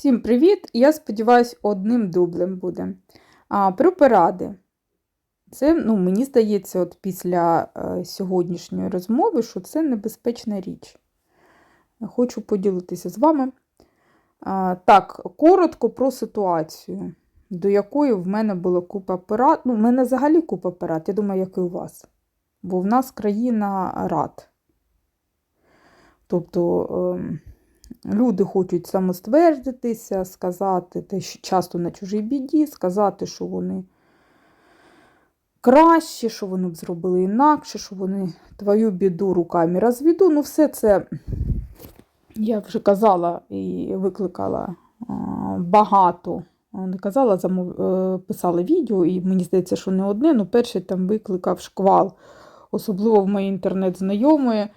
Всім привіт! Я сподіваюся, одним дублем буде. А, про поради. Це, ну, мені здається, от після е, сьогоднішньої розмови, що це небезпечна річ. Хочу поділитися з вами. А, так, коротко про ситуацію, до якої в мене була купа порад. Ну, в мене взагалі купа порад, я думаю, як і у вас. Бо в нас країна рад. Тобто. ем, Люди хочуть самоствердитися, сказати те, що часто на чужій біді, сказати, що вони краще, що вони б зробили інакше, що вони твою біду руками розвіду. Ну, все це я вже казала і викликала багато. Не казала, замов... е, писала відео, і мені здається, що не одне, але перший там викликав шквал, особливо в моїй інтернет-знайомої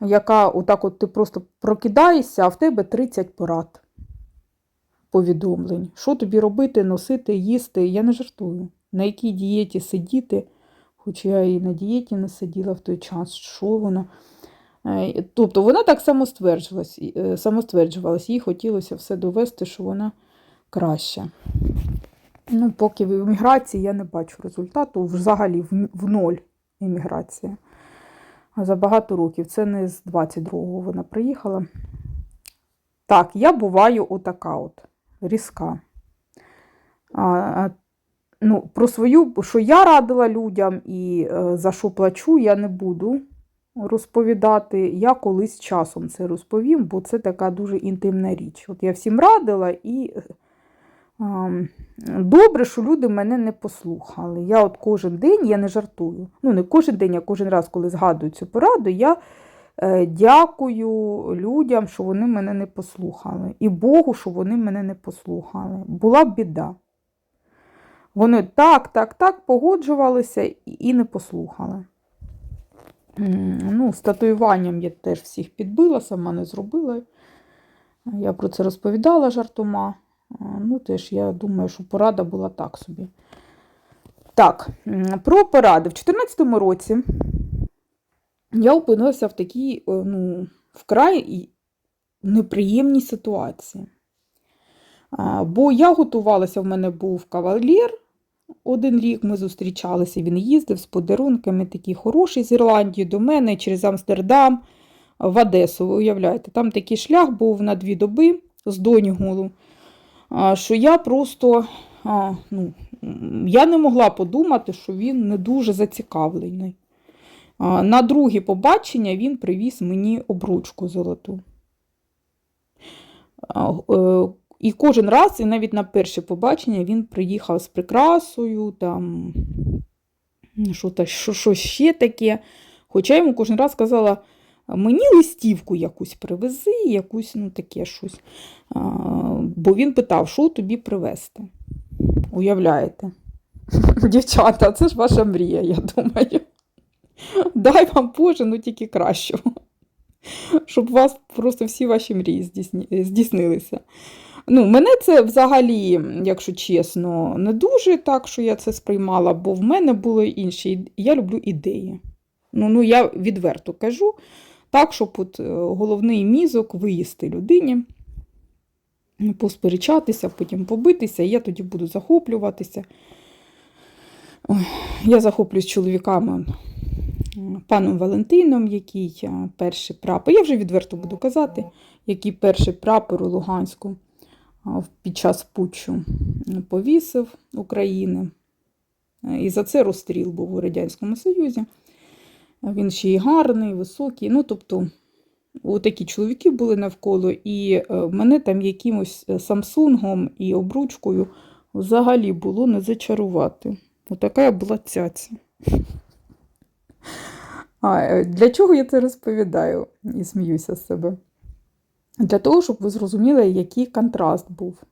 яка отак от ти просто прокидаєшся, а в тебе 30 порад повідомлень. Що тобі робити, носити, їсти? Я не жартую. На якій дієті сидіти, хоч я і на дієті не сиділа в той час, що вона. Е, Тобто вона так самостверджувалась, е, самостверджувалась, їй хотілося все довести, що вона краща. Ну, Поки в еміграції я не бачу результату, взагалі в ноль еміграція за багато років. Це не з 22-го вона приїхала. Так, я буваю отака от, різка. А, ну, Про свою, що я радила людям і е, за що плачу, я не буду розповідати. Я колись часом це розповім, бо це така дуже інтимна річ. От я всім радила і. Добре, що люди мене не послухали. Я от кожен день, я не жартую. Ну, не кожен день, а кожен раз, коли згадую цю пораду, я е, дякую людям, що вони мене не послухали. І Богу, що вони мене не послухали. Була біда. Вони так, так, так погоджувалися і не послухали. Ну, З татуюванням я теж всіх підбила, сама не зробила. Я про це розповідала жартома. Ну, теж, я думаю, що порада була так собі. Так, про поради. В 2014 році я опинилася в такій, ну, вкрай неприємній ситуації. Бо я готувалася, в мене був кавалер. Один рік ми зустрічалися, він їздив з подарунками, такий хороший з Ірландії до мене через Амстердам в Одесу. Ви уявляєте, там такий шлях був на дві доби з Донігулу що я просто ну, я не могла подумати, що він не дуже зацікавлений. На друге побачення він привіз мені обручку золоту. Е, і кожен раз, і навіть на перше побачення, він приїхав з прикрасою, там, що, що, що ще таке. Хоча йому кожен раз сказала, Мені листівку якусь привези, якусь, ну, таке щось. А, Бо він питав, що тобі привезти. Уявляєте? Дівчата, це ж ваша мрія, я думаю. Дай вам Боже, ну тільки кращого. Щоб вас просто всі ваші мрії здійснилися. Ну, Мене це взагалі, якщо чесно, не дуже так, що я це сприймала, бо в мене були інші. Я люблю ідеї. Ну, ну Я відверто кажу. Так, щоб от е, головний мізок виїсти людині, посперечатися, потім побитися, і я тоді буду захоплюватися. Я захоплююсь чоловіками паном Валентином, який е, перший прапор, я вже відверто буду казати, який перший прапор у Луганську під час путчу повісив України. Е, і за це розстріл був у Радянському Союзі. Він ще й гарний, високий. Ну, тобто, такі чоловіки були навколо, і е, мене там якимось е, самсунгом і обручкою взагалі було не зачарувати. Отака я була цяця. А, е, Для чого я це розповідаю і сміюся з себе? Для того, щоб ви зрозуміли, який контраст був.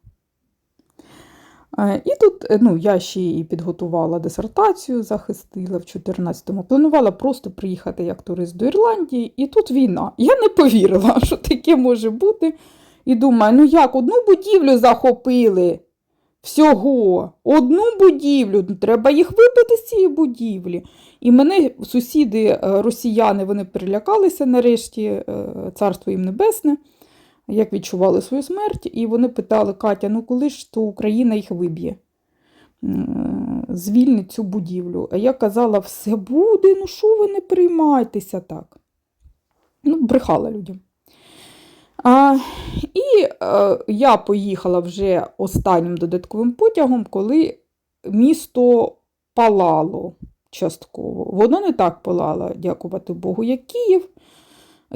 Е, і тут е, ну, я ще і підготувала дисертацію, захистила в 14-му. Планувала просто приїхати як турист до Ірландії, і тут війна. Я не повірила, що таке може бути. І думаю, ну як, одну будівлю захопили всього, одну будівлю, ну, треба їх вибити з цієї будівлі. І мене сусіди, е, росіяни, вони перелякалися нарешті, царство їм небесне. Як відчували свою смерть, і вони питали Катя, ну коли ж то Україна їх виб'є, звільнить цю будівлю. А я казала, все буде, ну що ви не приймайтеся так. Ну, брехала людям. А, і е, я поїхала вже останнім додатковим потягом, коли місто палало частково. Воно не так палало, дякувати Богу, як Київ.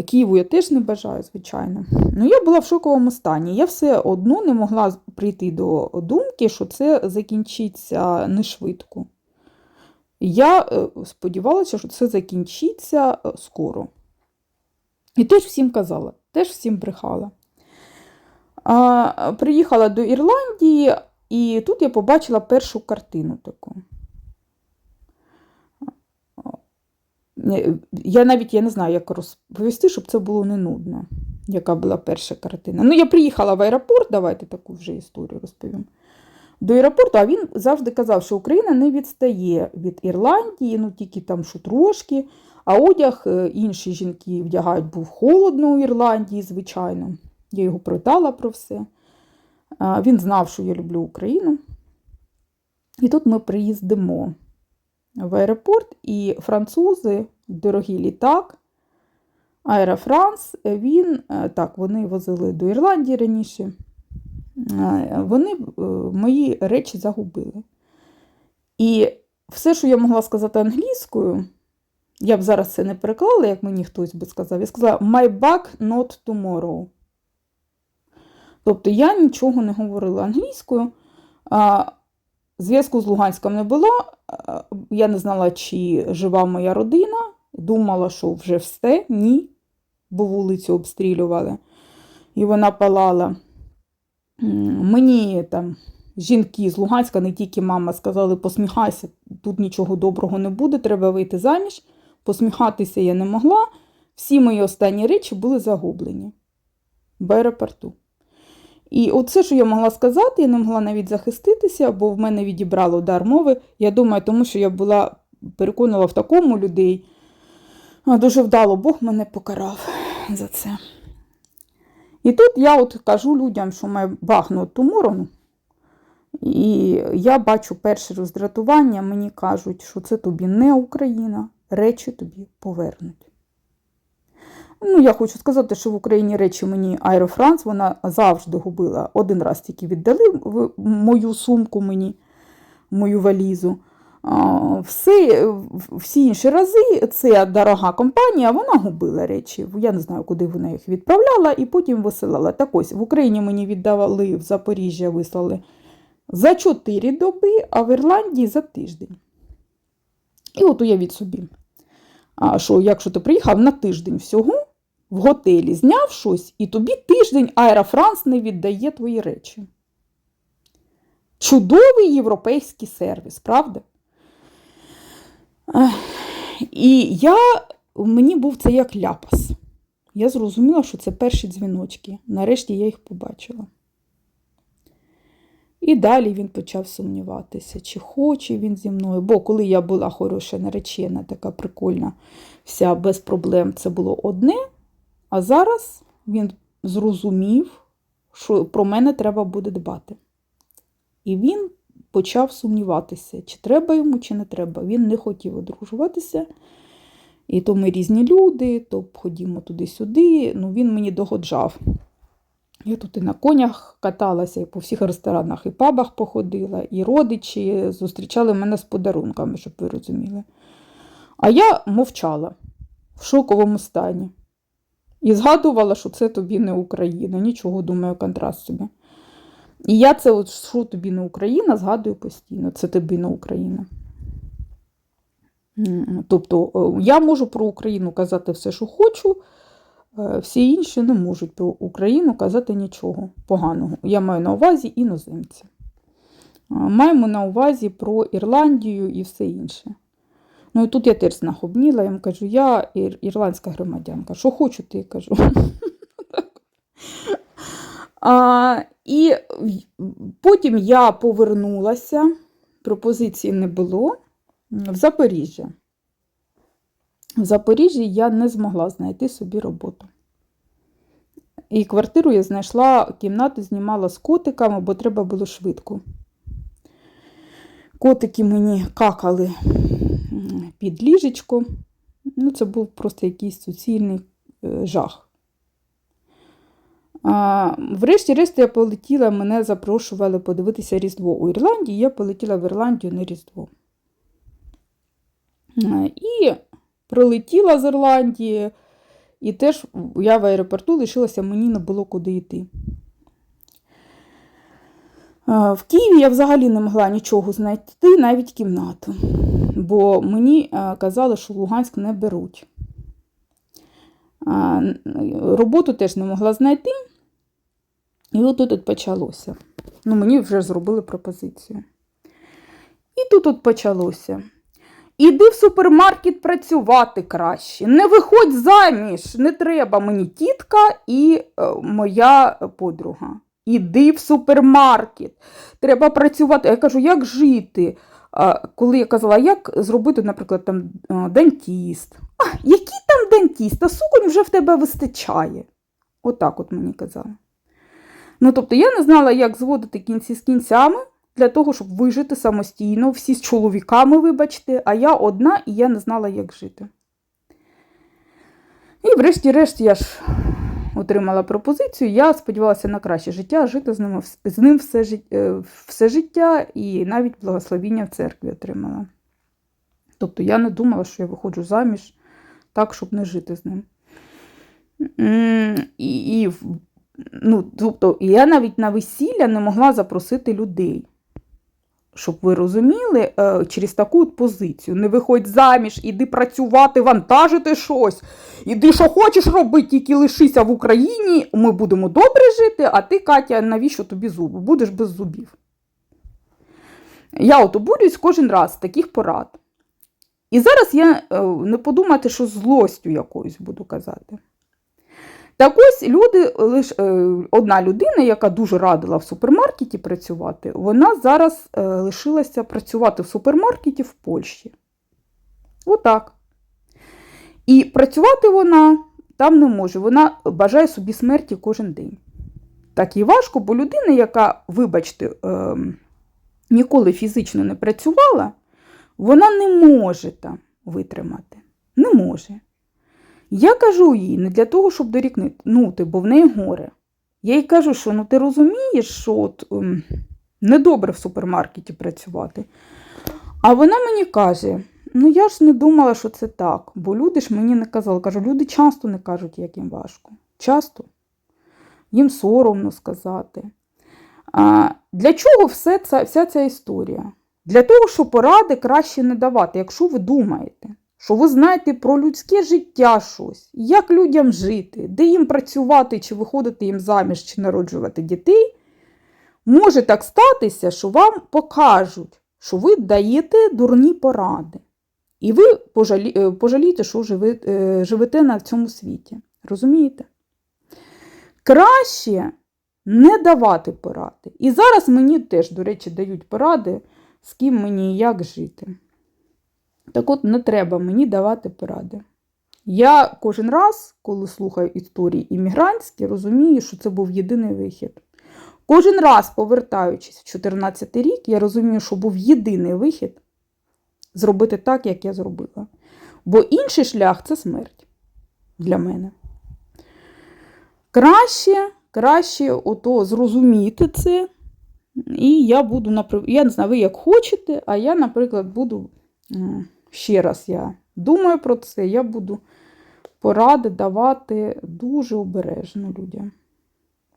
Києву я теж не бажаю, звичайно. Ну, я була в шоковому стані. Я все одно не могла прийти до думки, що це закінчиться не швидко. Я е, сподівалася, що це закінчиться е, скоро. І теж всім казала, теж всім брехала. А, приїхала до Ірландії, і тут я побачила першу картину таку. Я навіть я не знаю, як розповісти, щоб це було не нудно, яка була перша картина. Ну, я приїхала в аеропорт, давайте таку вже історію розповім. До аеропорту, а він завжди казав, що Україна не відстає від Ірландії, ну тільки там що трошки. А одяг е, інші жінки вдягають, був холодно у Ірландії, звичайно. Я його питала про все. Він знав, що я люблю Україну. І тут ми приїздимо в аеропорт, і французи, дорогий літак, Аерофранс, він, е, так, вони возили до Ірландії раніше. Е, Вони е, мої речі загубили. І все, що я могла сказати англійською, я б зараз це не переклала, як мені хтось би сказав. Я сказала my bag not tomorrow. Тобто я нічого не говорила англійською. Зв'язку з Луганськом не було. Я не знала, чи жива моя родина. Думала, що вже все. Ні. Бо вулицю обстрілювали. І вона палала. Мені там жінки з Луганська, не тільки мама, сказали, посміхайся, тут нічого доброго не буде, треба вийти заміж. Посміхатися я не могла. Всі мої останні речі були загублені в аеропорту. І оце, що я могла сказати, я не могла навіть захиститися, бо в мене відібрало удар мови. Я думаю, тому що я була переконала в такому людей. А Дуже вдало Бог мене покарав за це. І тут я от кажу людям, що має багнути туморону. І я бачу перше роздратування, мені кажуть, що це тобі не Україна, речі тобі повернуть. Ну, я хочу сказати, що в Україні речі мені Аерофранс, вона завжди губила. Один раз тільки віддали мою сумку мені, мою валізу. А, Все, всі інші рази це дорога компанія, вона губила речі. Я не знаю, куди вона їх відправляла і потім висилала. Так ось в Україні мені віддавали в Запоріжжя, вислали за 4 доби, а в Ірландії за тиждень. І от уявіть собі, що якщо ти приїхав на тиждень всього в готелі, зняв щось, і тобі тиждень Аерофранс не віддає твої речі. Чудовий європейський сервіс, правда? І я, мені був це як ляпас. Я зрозуміла, що це перші дзвіночки. Нарешті я їх побачила. І далі він почав сумніватися, чи хоче він зі мною. Бо коли я була хороша наречена, така прикольна, вся без проблем, це було одне. А зараз він зрозумів, що про мене треба буде дбати. І він почав сумніватися, чи треба йому, чи не треба. Він не хотів одружуватися. І то ми різні люди, то ходімо туди-сюди. Ну, він мені догоджав. Я тут і на конях каталася, і по всіх ресторанах, і пабах походила, і родичі зустрічали мене з подарунками, щоб ви розуміли. А я мовчала в шоковому стані. І згадувала, що це тобі не Україна. Нічого, думаю, контраст собі. І я це, от, що тобі не Україна, згадую постійно. Це тобі не Україна. Тобто е, я можу про Україну казати все, що хочу, е, всі інші не можуть про Україну казати нічого поганого. Я маю на увазі іноземці. Маємо на увазі про Ірландію і все інше. Ну і тут я теж знахобніла, я їм кажу, я ір- ірландська громадянка. Що хочу, ти кажу. А, і потім я повернулася, пропозиції не було, в Запоріжжя. В Запоріжжі я не змогла знайти собі роботу. і квартиру я знайшла, кімнату знімала з котиками, бо треба було швидко. Котики мені какали під ліжечко. Ну, це був просто якийсь суцільний е, жах. Врешті-решт я полетіла, мене запрошували подивитися Різдво у Ірландії. Я полетіла в Ірландію на Різдво. Е, І прилетіла з Ірландії, і теж я в аеропорту лишилася, мені не було куди йти. Е, В Києві я взагалі не могла нічого знайти, навіть кімнату, бо мені е, казали, що Луганськ не беруть. Роботу теж не могла знайти, і от тут от почалося. Ну, мені вже зробили пропозицію. І тут от почалося. Іди в супермаркет працювати краще. Не виходь заміж, не треба мені тітка і е, моя подруга. Іди в супермаркет. Треба працювати. Я кажу, як жити? Коли я казала, як зробити, наприклад, там дентіст. А, який там дентіст? Та суконь вже в тебе вистачає. Отак от мені казали. Ну, тобто я не знала, як зводити кінці з кінцями для того, щоб вижити самостійно, всі з чоловіками, вибачте, а я одна і я не знала, як жити. І врешті-решт я ж отримала пропозицію. Я сподівалася на краще життя, жити з ним, з ним все, е, все життя і навіть благословіння в церкві отримала. Тобто я не думала, що я виходжу заміж так, щоб не жити з ним. І, і, ну, тобто, я навіть на весілля не могла запросити людей. Щоб ви розуміли, е, через таку от позицію. Не виходь заміж, іди працювати, вантажити щось. Іди, що хочеш робити, тільки лишися в Україні, ми будемо добре жити, а ти, Катя, навіщо тобі зуби? Будеш без зубів. Я от обурююсь кожен раз з таких порад. І зараз я е, не подумати, що злостю якоюсь буду казати. Так ось люди, лиш е, одна людина, яка дуже радила в супермаркеті працювати, вона зараз е, лишилася працювати в супермаркеті в Польщі. Отак. І працювати вона там не може. Вона бажає собі смерті кожен день. Так і важко, бо людина, яка, вибачте, е, ніколи фізично не працювала, вона не може там витримати. Не може. Я кажу їй не для того, щоб дорікнути, бо в неї горе. Я їй кажу, що ну ти розумієш, що от, ем, недобре в супермаркеті працювати. А вона мені каже: ну я ж не думала, що це так, бо люди ж мені не казали. Кажу, люди часто не кажуть, як їм важко. Часто. Їм соромно сказати. А, для чого все це, вся ця історія? Для того, щоб поради краще не давати, якщо ви думаєте, що ви знаєте про людське життя щось, як людям жити, де їм працювати, чи виходити їм заміж, чи народжувати дітей, може так статися, що вам покажуть, що ви даєте дурні поради. І ви пожалі, е, пожалієте, що е, живете на цьому світі. Розумієте? Краще не давати поради. І зараз мені теж, до речі, дають поради, з ким мені і як жити. Так от не треба мені давати поради. Я кожен раз, коли слухаю історії іммігрантські, розумію, що це був єдиний вихід. Кожен раз, повертаючись в 14 рік, я розумію, що був єдиний вихід зробити так, як я зробила. Бо інший шлях це смерть для мене. Краще, краще ото зрозуміти це. І я буду, я не знаю, ви як хочете, а я, наприклад, буду, ще раз я думаю про це, я буду поради давати дуже обережно людям.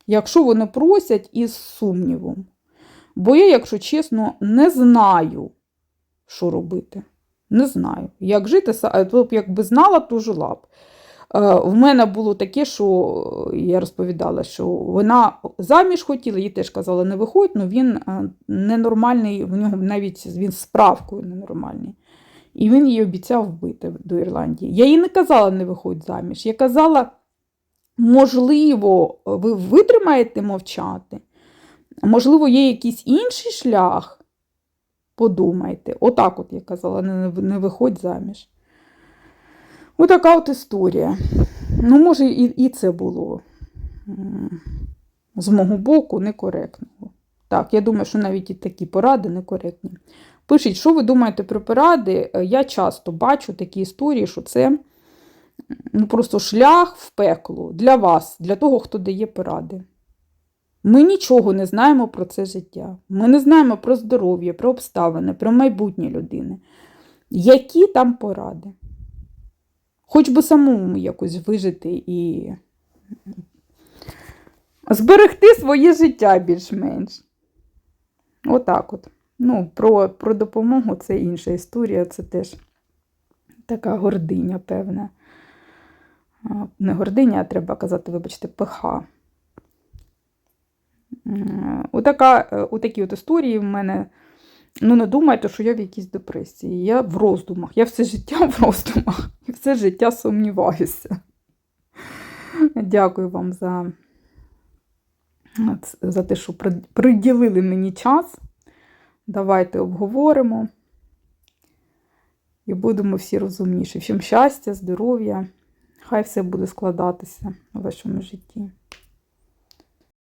Якщо вони просять із сумнівом. Бо я, якщо чесно, не знаю, що робити. Не знаю. Як жити, б якби знала, то жила б. Е, В мене було таке, що е, я розповідала, що вона заміж хотіла, їй теж казала, не виходь, але він е, ненормальний, в нього навіть він справкою ненормальний. І він їй обіцяв вбити до Ірландії. Я їй не казала, не виходь заміж. Я казала, можливо, ви витримаєте мовчати, можливо, є якийсь інший шлях. Подумайте. Отак от я казала, не, не виходь заміж. Отака от історія. Ну, може, і, і це було з мого боку некоректного. Так, я думаю, що навіть і такі поради некоректні. Пишіть, що ви думаєте про поради? Е, Я часто бачу такі історії, що це ну, просто шлях в пекло для вас, для того, хто дає поради. Ми нічого не знаємо про це життя. Ми не знаємо про здоров'я, про обставини, про майбутнє людини. Які там поради? Хоч би самому якось вижити і зберегти своє життя більш-менш. Отак от. Ну, про, про допомогу це інша історія, це теж така гординя, певна. Не гординя, а треба казати, вибачте, пиха. М, Отака, е, отакі от історії в мене. Ну, не думайте, що я в якійсь депресії. Я в роздумах. Я все життя в роздумах і все життя сумніваюся. Дякую вам за, за те, що приділили мені час. Давайте обговоримо. І будемо всі розумніші. Всім щастя, здоров'я. Хай все буде складатися у вашому житті.